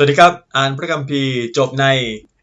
สวัสดีครับ อ่านพระคัมภีร์จบใน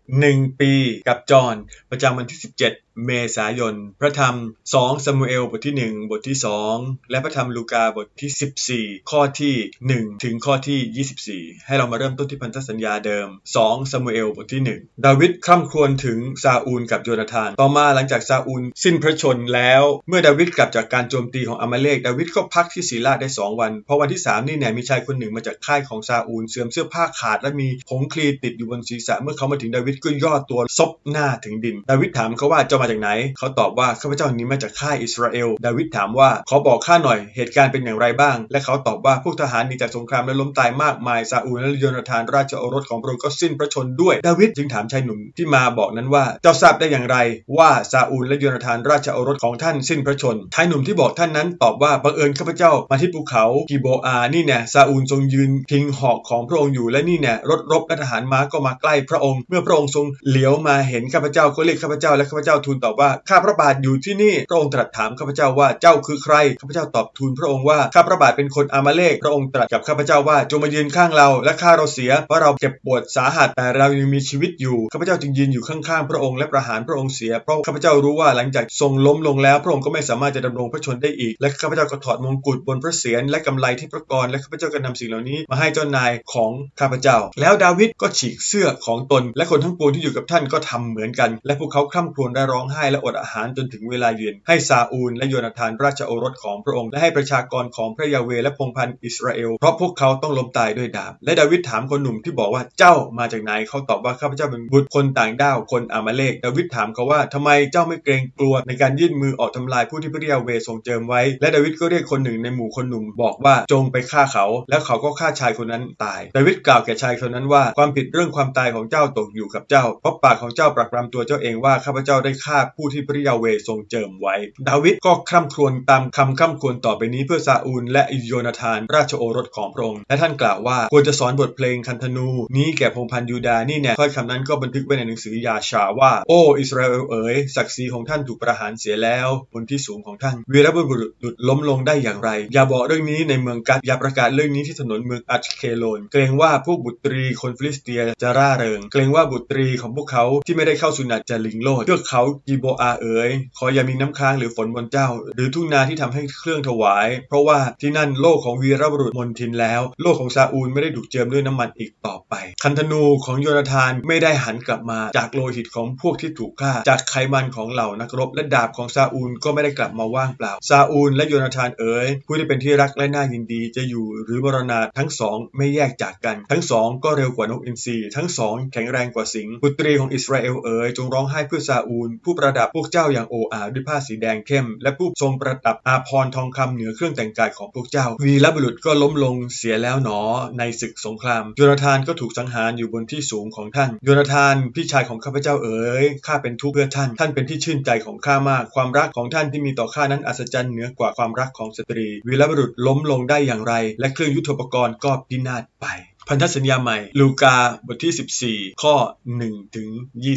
1 ปีกับจอห์นประจำวันที่ 17 เมษายน พระธรรม 2 ซามูเอล บทที่ 1 บทที่ 2 และพระธรรมลูกาบทที่ 14 ข้อที่ 1 ถึงข้อที่ 24 ให้เรามาเริ่มต้นที่พันธสัญญาเดิม 2 ซามูเอล บทที่ 1 ดาวิดคร่ำครวญถึงซาอูลกับโยนาธาน ต่อมาหลังจากซาอูลสิ้นพระชนแล้ว เมื่อดาวิดกลับจากการโจมตีของอามาเลก ดาวิดก็พักที่ศีลาได้ 2 วัน เพราะวันที่ 3 นี่เนี่ยมีชายคนหนึ่งมาจากค่ายของซาอูลเสื่อมเสื้อผ้าขาดและมีผงคลีติดอยู่บนศีรษะ เมื่อเขามาถึงดาวิดก็ย่อตัวซบหน้าถึงดิน ดาวิดถามเขาว่าจ้ามาจากไหน เขาตอบว่าข้าพเจ้านี้มาจากค่ายอิสราเอล ดาวิดถามว่าขอบอกข้าหน่อยเหตุการณ์เป็นอย่างไรบ้าง และเขาตอบว่าพวกทหารหนีจากสงครามและล้มตายมากมายซาอูลและโยนาธานราชโอรสของพระองค์ก็สิ้นพระชนด้วย ดาวิดจึงถามชายหนุ่มที่มาบอกนั้นว่าเจ้าทราบได้อย่างไรว่าซาอูลและโยนาธานราชโอรสของท่านสิ้นพระชนชายหนุ่มที่บอกท่านนั้นตอบว่าบังเอิญข้าพเจ้ามาที่ภูเขากิโบอานี่แน่ซาอูลทรงยืนพิงหอกของพระองค์อยู่และนี่แน่รถรบและทหารม้าก็มาใกล้พระองค์ เมื่อพระองค์ทรงเหลียวมาเห็นข้าพเจ้าก็เรียกข้าพเจ้าและข้าพเจ้าทูลตอบว่าข้าพระบาทอยู่ที่นี่พระองค์ตรัสถามข้าพเจ้าว่าเจ้าคือใครข้าพเจ้าตอบทูลพระองค์ว่าข้าพระบาทเป็นคนอามาเลกพระองค์ตรัสกับข้าพเจ้าว่าจงมายืนข้างเราและฆ่าเราเสียเพราะเราเจ็บปวดสาหัสแต่เรายังมีชีวิตอยู่ข้าพเจ้าจึงยืนอยู่ข้างๆพระองค์และประหารพระองค์เสียเพราะข้าพเจ้ารู้ว่าหลังจากทรงล้มลงแล้ว พระองค์ก็ไม่สามารถจะดำรงพระชนได้อีก และข้าพเจ้าก็ถอดมงกุฎบนพระเศียรและกำไลที่พระกรและข้าพเจ้าก็นำสิ่งเหล่านี้มาให้เจ้านายของข้าพเจ้า แล้วดาวิดก็ฉีกเสื้อของตน และคนทั้งปวงที่อยู่กับท่านก็ทำเหมือนกัน และพวกเขาคร่ำครวญและร้องไห้และอดอาหารจนถึงเวลาเย็น ให้ซาอูลและโยนาธานราชโอรสของพระองค์ และให้ประชากรของพระยาเวและพงพันธ์อิสราเอล เพราะพวกเขาต้องล้มตายด้วยดาบ และดาวิดถามคนหนุ่มที่บอกว่าเจ้ามาจากไหนเขาตอบว่าข้าพเจ้าเป็นบุตรคนต่างด้าวคนอามาเลกดาวิดถามเขาว่าทำไมเจ้าไม่เกรงกลัวในการยื่นมือออกทำลายผู้ที่พระยาเวทรงเจิมไว้ และดาวิดก็เรียกคนหนึ่งในหมู่คนหนุ่มบอกว่าจงไปฆ่าเขา แล้วเขาก็ฆ่าชายคนนั้นตาย ดาวิดกล่าวแก่ชายคนนั้นว่าความผิดเรื่องความตายของเจ้าตกอยู่กับเจ้าเพราะปากของเจ้าปรักปรำตัวเจ้าเองว่าข้าพเจ้าได้ฆ่าผู้ที่พระยาเวทรงเจิมไว้ ดาวิดก็คร่ำครวญตามคำคร่ำครวญต่อไปนี้เพื่อซาอูลและโยนาธานราชโอรสของพระองค์ และท่านกล่าวว่าควรจะสอนบทเพลงคันธนู นี้แก่พงพันยูดาห์นี่เนี่ยถ้อยคำนั้นก็บันทึกไว้ในหนังสือยาชาว่า โอ้อิสราเอลเอ๋ยศักดิ์ศรีของท่านถูกประหารเสียแล้วบนที่สูงของท่าน วีรบุรุษหลุดล้มลงได้อย่างไร อย่าบอกเรื่องนี้ในเมืองกัดอย่าประกาศเรื่องนี้ที่ถนนเมืองอัชเคโลน เกรงว่าพวกบุตรีคนฟิลิสเตียจะร่าเริง เกรงว่าบุตรีของพวกเขาที่ไม่ได้เข้าสุนัตจะลิงโลดเทือกเขากีโบอาเอ๋ยขออย่ามีน้ำค้างหรือฝนบนเจ้า หรือทุ่งนาที่ทำให้เครื่องถวาย เพราะว่าที่นั่นโลกของวีรบุรุษมนทินแล้ว โลกของซาอูลไม่ได้ถูกเจิมด้วยน้ำมันอีกต่อไป คันธนูของโยนาธานไม่ได้หันกลับมา จากโลหิตของพวกที่ถูกฆ่า จากไขมันของเหล่านักรบ และดาบของซาอูลก็ไม่ได้กลับมาว่างเปล่าซาอูลและโยนาธานเอ๋ยผู้ที่เป็นที่รักและน่ายินดีจะอยู่หรือมรณาทั้งสองไม่แยกจากกัน ทั้งสองก็เร็วกว่านกอินทรีทั้งสองแข็งแรงกว่าสิงห์บุตรีของอิสราเอลเอ๋ยจงร้องไห้เพื่อซาอูลผู้ประดับพวกเจ้าอย่างโออาด้วยผ้าสีแดงเข้ม และผู้ทรงประดับอาภรทองคำเหนือเครื่องแต่งกายของพวกเจ้า วีรบุรุษก็ล้มลงเสียแล้วหนอในศึกสงครามโยนาธานก็ถูกสังหารอยู่บนที่สูงของท่านโยนาธานพี่ชายของข้าพเจ้าเอ๋ยข้าเป็นทุกข์เพื่อท่าน ท่านเป็นที่ชื่นใจของข้ามาก ความรักของท่านที่มีต่อข้านั้นอัศจรรย์เหนือกว่าความรักของสตรี วีรบุรุษล้มลงได้อย่างไร และเครื่องยุทโธปกรณ์ก็พินาศไป พันธสัญญาใหม่ ลูกาบทที่ 14 ข้อ1ถึง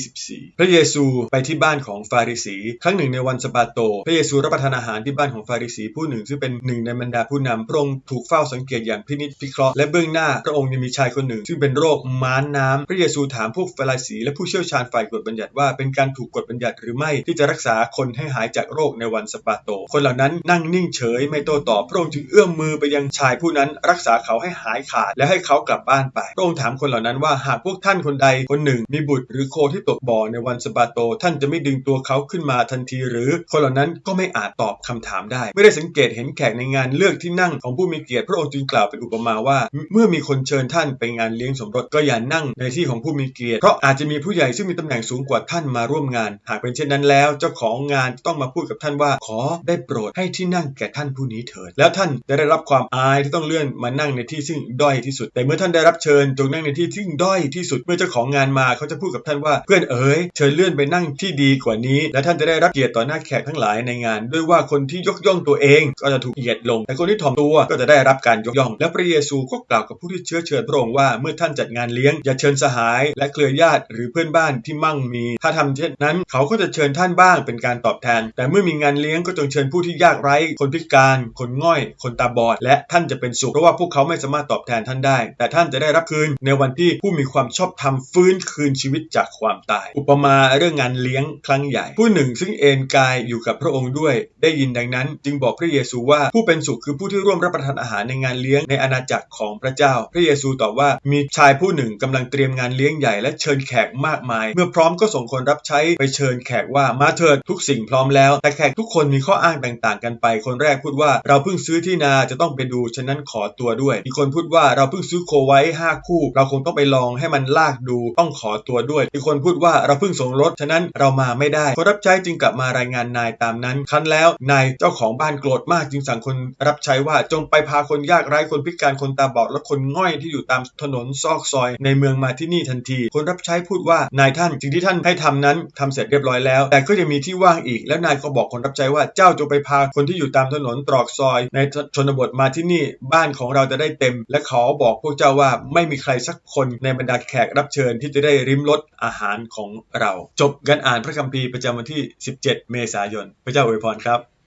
24 พระเยซูไปที่บ้านของฟาริสี ครั้งหนึ่งในวันสบาโต พระเยซูรับประทานอาหารที่บ้านของฟาริสีผู้หนึ่ง ซึ่งเป็นหนึ่งในบรรดาผู้นำพระองค์ถูกเฝ้าสังเกตอย่างพินิจพิเคราะห์และเบื้องหน้าพระองค์ยังมีชายคนหนึ่ง ซึ่งเป็นโรคม้านน้ำพระเยซูถามพวกฟาริสีและผู้เชี่ยวชาญฝ่ายกฎบัญญัติว่าเป็นการถูกกฎบัญญัติหรือไม่ที่จะรักษาคนให้หายจากโรคในวันสะบาโต คนเหล่านั้นนั่งนิ่งเฉยไม่โต้ตอบพระองค์จึงเอื้อมมือไปยังชายผู้นั้นรักษาเขาให้หายขาดและให้เขากลับบ้านไปพระองค์ถามคนเหล่านั้นว่าหากพวกท่านคนใดคนหนึ่ง มีบุตรหรือโคที่ตกบ่อในวันสบาโต ท่านจะไม่ดึงตัวเขาขึ้นมาทันที หรือคนเหล่านั้นก็ไม่อาจตอบคำถามได้ ไม่ได้สังเกตเห็นแขกในงานเลือกที่นั่งของผู้มีเกียรติพระองค์จึงกล่าวเป็นอุปมาว่า เมื่อมีคนเชิญท่านไปงานเลี้ยงสมรสก็อย่านั่งในที่ของผู้มีเกียรติเพราะอาจจะมีผู้ใหญ่ซึ่งมีตำแหน่งสูงกว่าท่านมาร่วมงาน หากเป็นเช่นนั้นแล้ว เจ้าของงานต้องมาพูดกับท่านว่าขอได้โปรดให้ที่นั่งแก่ท่านผู้นี้เถิดแล้วท่านจะได้รับความอายที่ต้องเลื่อนมานั่งในที่ซึ่งด้อยที่สุดแต่เมื่อท่านได้รับเชิญจงนั่งในที่ที่ด้อยที่สุดเมื่อเจ้าของงานมาเขาจะพูดกับท่านว่าเพื่อนเอ๋ยเชิญเลื่อนไปนั่งที่ดีกว่านี้ และท่านจะได้รับเกียรติต่อหน้าแขกทั้งหลายในงาน ด้วยว่าคนที่ยกย่องตัวเองก็จะถูกเหยียดลง แต่คนที่ถ่อมตัวก็จะได้รับการยกย่อง และพระเยซูก็กล่าวกับผู้ที่เชื้อเชิญพระองค์ว่าเมื่อท่านจัดงานเลี้ยงอย่าเชิญสหาย และเครือญาติหรือเพื่อนบ้านที่มั่งมี ถ้าทำเช่นนั้น เขาก็จะเชิญท่านบ้างเป็นการตอบแทน แต่เมื่อมีงานเลี้ยงก็จงเชิญผู้ที่ยากไร้ คนพิการ คนง่อย คนตาบอด และท่านจะเป็นสุขเพราะว่าพวกเขาไม่สามารถตอบแทนท่านได้ แต่ท่านานจะได้รับคืน ในวันที่ผู้มีความชอบธรรมฟื้นคืนชีวิตจากความตาย อุปมาเรื่องงานเลี้ยงครั้งใหญ่ ผู้หนึ่งซึ่งเอนกายอยู่กับพระองค์ด้วย ได้ยินดังนั้น จึงบอกพระเยซูว่าผู้เป็นสุขคือผู้ที่ร่วมรับประทานอาหารในงานเลี้ยงในอาณาจักรของพระเจ้า พระเยซูตอบว่ามีชายผู้หนึ่งกำลังเตรียมงานเลี้ยงใหญ่และเชิญแขกมากมาย เมื่อพร้อมก็ส่งคนรับใช้ไปเชิญแขกว่ามาเถิดทุกสิ่งพร้อมแล้วแต่แขกทุกคนมีข้ออ้างต่างๆ กันไป คนแรกพูดว่าเราเพิ่งซื้อที่นาจะต้องไปดูฉะนั้นขอตัวด้วย อีกคนพูดว่าเราเพิ่งซื้อโคไว้ 5 คู่ เราคงต้องไปลองให้มันลากดูต้องขอตัวด้วยอีคนพูดว่าเราเพิ่งส่งรถฉะนั้นเรามาไม่ได้คนรับใช้จึงกลับมารายงานนายตามนั้นคันแล้วนายเจ้าของบ้านโกรธมากจึงสั่งคนรับใช้ว่าจงไปพาคนยากไร้คนพิการคนตาบอดและคนง่อยที่อยู่ตามถนนซอกซอย ในเมืองมาที่นี่ทันที คนรับใช้พูดว่านายท่านสิ่งที่ท่านให้ทำนั้นทำเสร็จเรียบร้อยแล้ว แต่ก็ยังมีที่ว่างอีก แล้วนายก็บอกคนรับใช้ว่าเจ้าจงไปพาคนที่อยู่ตามถนนตรอกซอย ในชนบทมาที่นี่บ้านของเราจะได้เต็ม และขอบอกพวกเจ้าาว่าไม่มีใครสักคนในบรรดาแขกรับเชิญที่จะได้ริมรสอาหารของเรา จบการอ่านพระคัมภีร์ประจำวันที่ 17 เมษายน พระเจ้าอวยพรครับ